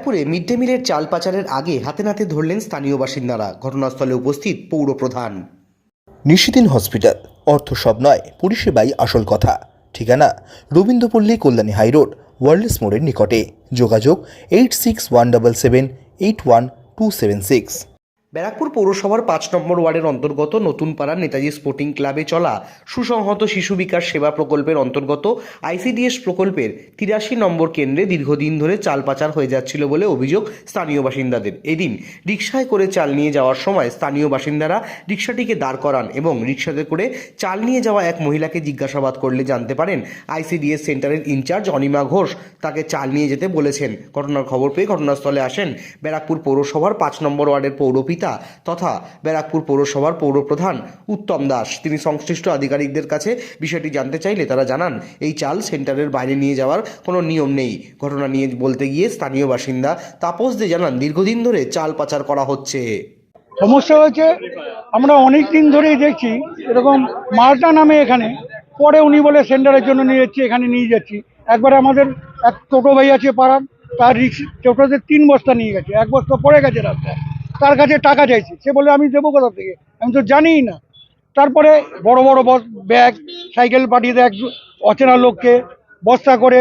ব্যারাকপুরে mid day মিলের চাল পাচারের আগে হাতে নাতে ধরলেন স্থানীয় বাসিন্দারা। ঘটনাস্থলে উপস্থিত পৌর প্রধান। নিশিদিন হসপিটাল, অর্থ সব নয়, পরিষেবাই আসল কথা। ঠিকানা, রবীন্দ্রপল্লী কল্যাণী হাইরোড ওয়ার্ল্ডস মোড়ের নিকটে। যোগাযোগ, eight six one double seven, eight one two seven six. Barrackpore পৌরসভার পাঁচ নম্বর ওয়ার্ডের অন্তর্গত নতুন পাড়া নেতাজি স্পোর্টিং ক্লাবে চলা সুসংহত শিশু বিকাশ সেবা প্রকল্পের অন্তর্গত আইসিডিএস প্রকল্পের তিরাশি নম্বর কেন্দ্রে দীর্ঘদিন ধরে চাল পাচার হয়ে যাচ্ছিল বলে অভিযোগ স্থানীয় বাসিন্দাদের। এদিন রিক্সায় করে চাল নিয়ে যাওয়ার সময় স্থানীয় বাসিন্দারা রিক্সাটিকে দাঁড় করান এবং রিক্সাতে করে চাল নিয়ে যাওয়া এক মহিলাকে জিজ্ঞাসাবাদ করলে জানতে পারেন আইসিডিএস সেন্টারের ইনচার্জ অনিমা ঘোষ তাকে চাল নিয়ে যেতে বলেছেন। ঘটনার খবর পেয়ে ঘটনাস্থলে আসেন ব্যারাকপুর পৌরসভার পাঁচ নম্বর ওয়ার্ডের পৌরপিতা তথা ব্যারাকপুর পৌরসভার পৌরপ্রধান উত্তম দাস। তিনি সংশ্লিষ্ট আধিকারিকদের কাছে বিষয়টি জানতে চাইলে তারা জানান, এই চাল সেন্টারের বাইরে নিয়ে যাওয়ার কোনো নিয়ম নেই। ঘটনা নিয়ে বলতে গিয়ে স্থানীয় বাসিন্দা তাপস দে জানান, দীর্ঘদিন ধরে চাল পাচার করা হচ্ছে। সমস্যা হয়েছে, আমরা অনেক দিন ধরেই দেখছি, এরকম মালটা নামে এখানে, পরে উনি বলে সেন্টারের জন্য নিয়ে যাচ্ছি, এখানে নিয়ে যাচ্ছি। একবারে আমাদের এক টোটো ভাই আছে পাড়ার, তার রিক্স টোটোতে তিন বস্তা নিয়ে গেছে, এক বস্তা পড়ে গেছে রাস্তায়। তার কাছে টাকা চাইছি। সে বলে আমি দেবো কোথা থেকে? আমি তো জানিই না। তারপরে বড় বড় বস, ব্যাগ, সাইকেল পাঠিয়ে দেয় অচেনা লোককে, বস্তা করে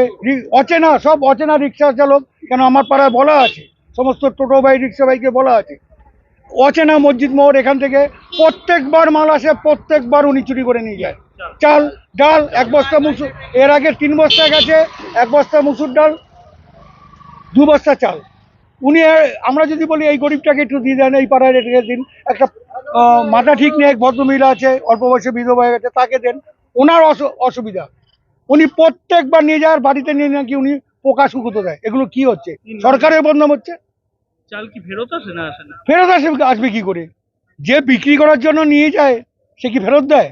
অচেনা, সব অচেনা রিক্সা চালক কেন আমার পাড়ায় বলা আছে? সমস্ত টোটো ভাই, রিক্সা ভাইকে বলা আছে। অচেনা মসজিদ মোহর এখান থেকে প্রত্যেকবার মাল আসে, প্রত্যেকবার উনি চুরি করে নিয়ে যায়। চাল, ডাল, এক বস্তা মুসুর, এর আগে তিন বস্তা গেছে, এক বস্তা মুসুর ডাল, দু বস্তা চাল। উনি আমরা যদি বলি এই গরিবটাকে একটু দিয়ে দেন এই পাড়ায় রেখে দিন একটা মাথা ঠিক নেই এক ভদ্রমহিলা আছে অল্প বয়সে বিধবা হয়ে গেছে তাকে দেন ওনার অসু- অসুবিধা। উনি প্রত্যেকবার নিয়ে যাওয়ার বাড়িতে নিয়ে নাকি উনি পোকা শুকুতো দেয় এগুলো কি হচ্ছে? সরকারের বদনাম হচ্ছে? চাল কি ফেরত আসে না আসে না? ফেরত আসবে আসবে কি করে? যে বিক্রি করার জন্য নিয়ে যায় সে কি ফেরত দেয়?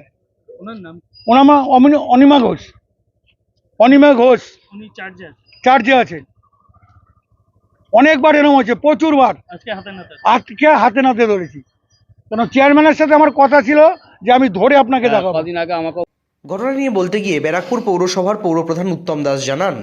ওনার নাম ওনার মা অনিমা ঘোষ। অনিমা ঘোষ। উনি চার্জার চার্জে আছে। অনেকবার এরকম হচ্ছে প্রচুরবার। আজকে হাতে নাতে আজকে হাতে নাতে ধরেছি। কেন চেয়ারম্যানের সাথে আমার কথা ছিল যে আমি ধরে আপনাকে দেখাবো। কদিন আগে আমাকে ঘটনা নিয়ে বলতে গিয়ে ব্যারাকপুর পৌরসভার পৌরপ্রধান উত্তম দাস জানান।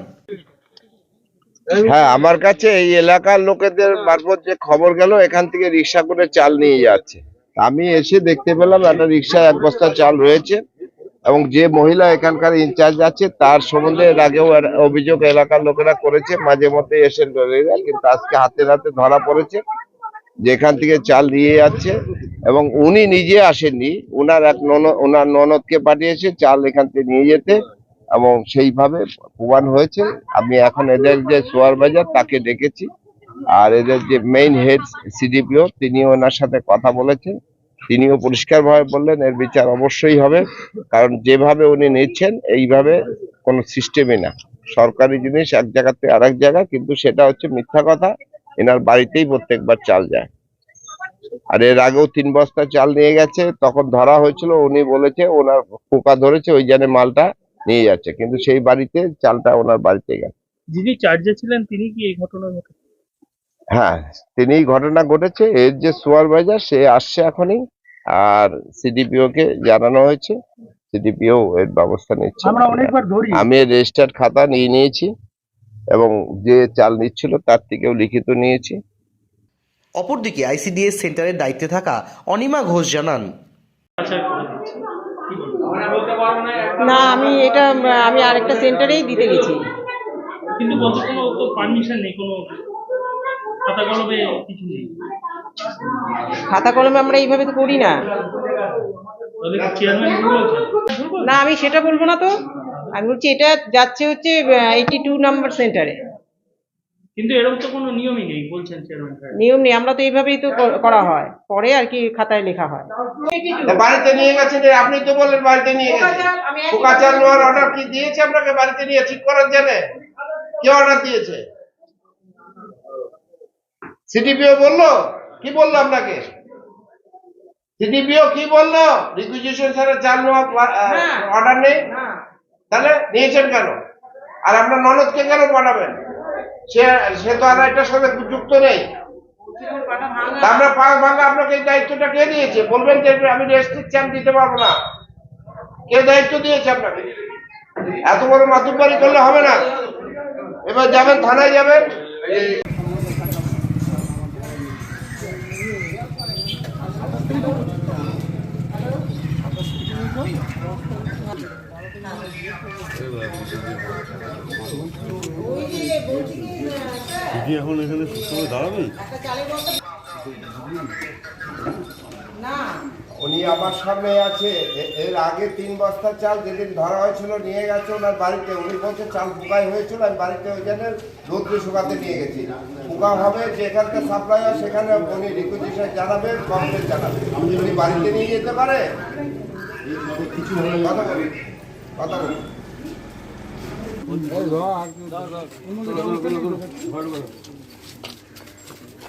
হ্যাঁ আমার কাছে এই এলাকার লোকেদের মারফত যে খবর গেল এখান থেকে রিক্সা করে চাল নিয়ে যাচ্ছে। আমি এসে দেখতে পেলাম একটা রিক্সায় এক বস্তা চাল রয়েছে। এবং যে মহিলা এখানকার ইনচার্জ আছে, তার সম্বন্ধে এর আগেও অভিযোগ এলাকার লোকেরা করেছে। মাঝে মধ্যে এসে কিন্তু আজকে হাতে হাতে ধরা পড়েছে। যেখান থেকে চাল নিয়ে যাচ্ছে এবং উনি নিজে আসেননি। উনার এক নন ওনার ননদকে পাঠিয়েছে চাল এখান থেকে নিয়ে যেতে এবং সেইভাবে প্রমাণ হয়েছে। আমি এখন এদের যে সোয়ার বাজার তাকে ডেকেছি। আর এদের যে মেইন হেড সিডিপিও তিনি ওনার সাথে কথা বলেছেন। তিনিও পরিষ্কারভাবে বললেন, এর বিচার অবশ্যই হবে। কারণ যেভাবে উনি নিচ্ছেন, এইভাবে কোনো সিস্টেমই না। সরকারি জিনিস এক জায়গা থেকে আরেক জায়গা কিন্তু সেটা হচ্ছে মিথ্যা কথা। এনার বাড়িতেই প্রত্যেকবার চাল যায়। আর এর আগেও তিন বস্তা চাল নিয়ে গেছে। তখন ধরা হয়েছিল, উনি বলেছে, ওনার পোকা ধরেছে, ওই জানে মালটা নিয়ে যাচ্ছে। কিন্তু সেই বাড়িতে চালটা ওনার বাড়িতে গেছে। যিনি চার্জে ছিলেন, তিনি কি এই ঘটনার ঘটে হ্যাঁ তিনি ঘটনা ঘটেছে। এর যে সুয়ার বাজার সে আসছে এখনই। আর সিডিপিও কে জানানো হয়েছে। সিডিপিও এর ব্যবস্থা নিচ্ছে। আমরা অনেকবার ধরি। আমি রেজিস্টার্ড খাতা নিয়ে নিয়েছি এবং যে চাল নিচ্ছিল তার থেকেও লিখিত নিয়েছি। অপরদিকে আইসিডিএস সেন্টারের দায়িত্বে থাকা অনিমা ঘোষ জানান না আমি এটা আমি আরেকটা সেন্টারেই দিতে গেছি। কিন্তু বলছে কোনো পারমিশন নেই কোনো খাতা কলমে কিছু নেই। খাতা কলমে আমরা এইভাবে তো করি না। না আমি সেটা বলব না তো। আমি বলছি এটা যাচ্ছে হচ্ছে এইটি টু নাম্বার সেন্টারে কিন্তু এরকম তো কোনো নিয়মই নেই বলছেন চেয়ারম্যান নিয়ম নেই আমরা তো এইভাবেই তো করা হয়। পরে আর কি খাতায় লেখা হয়। বাড়িতে নিয়ে গেছেন আপনি তো বললেন বাড়িতে নিয়ে গেছেন পোকা চাল নেওয়ার অর্ডার কি দিয়েছে আপনাকে বাড়িতে নিয়ে? ঠিক করার জন্য। কে অর্ডার দিয়েছে? সিডিপিও বলল? কি বলল আপনাকে? সিডিপিও কি বলল? রিকুইজিশন ছাড়া চাল। অর্ডার নেই? তাহলে নিয়েছেন কেন? আর আপনার ননদকে কেন পাঠাবেন? সে সে তো আর এটার সাথে যুক্ত নেই। আমরা পাঁচ ভাঙা আপনাকে এই দায়িত্বটা কে দিয়েছে? বলবেন যে আমি রেস্ট দিচ্ছি আমি দিতে পারব না। কে দায়িত্ব দিয়েছে আপনাকে? এত বড় মাতুব্বারি করলে হবে না। এবার যাবেন থানায় যাবেন। কি এখন এখানে সুস্থভাবে দাঁড়াবে উনি আমার সামনে আছে। এ- এর আগে তিন বস্তা চাল যেদিন ধরা হয়েছিল নিয়ে গেছে ওনার বাড়িতে। উনি বলছে চাল পোকাই হয়েছিল আমি বাড়িতে ওইখানে রোদ্রে শুকাতে নিয়ে গেছি। পোকা হবে যেখানকার সাপ্লাই হয় সেখানে উনি রিকুইজিশন জানাবে গভর্নমেন্ট জানাবে। উনি বাড়িতে নিয়ে যেতে পারে? কথা বলুন কথা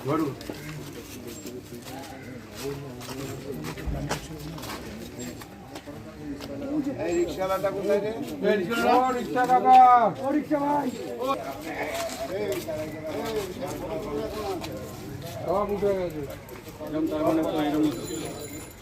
বলুন এই রিক্সাওয়ালাটা কোথায় রে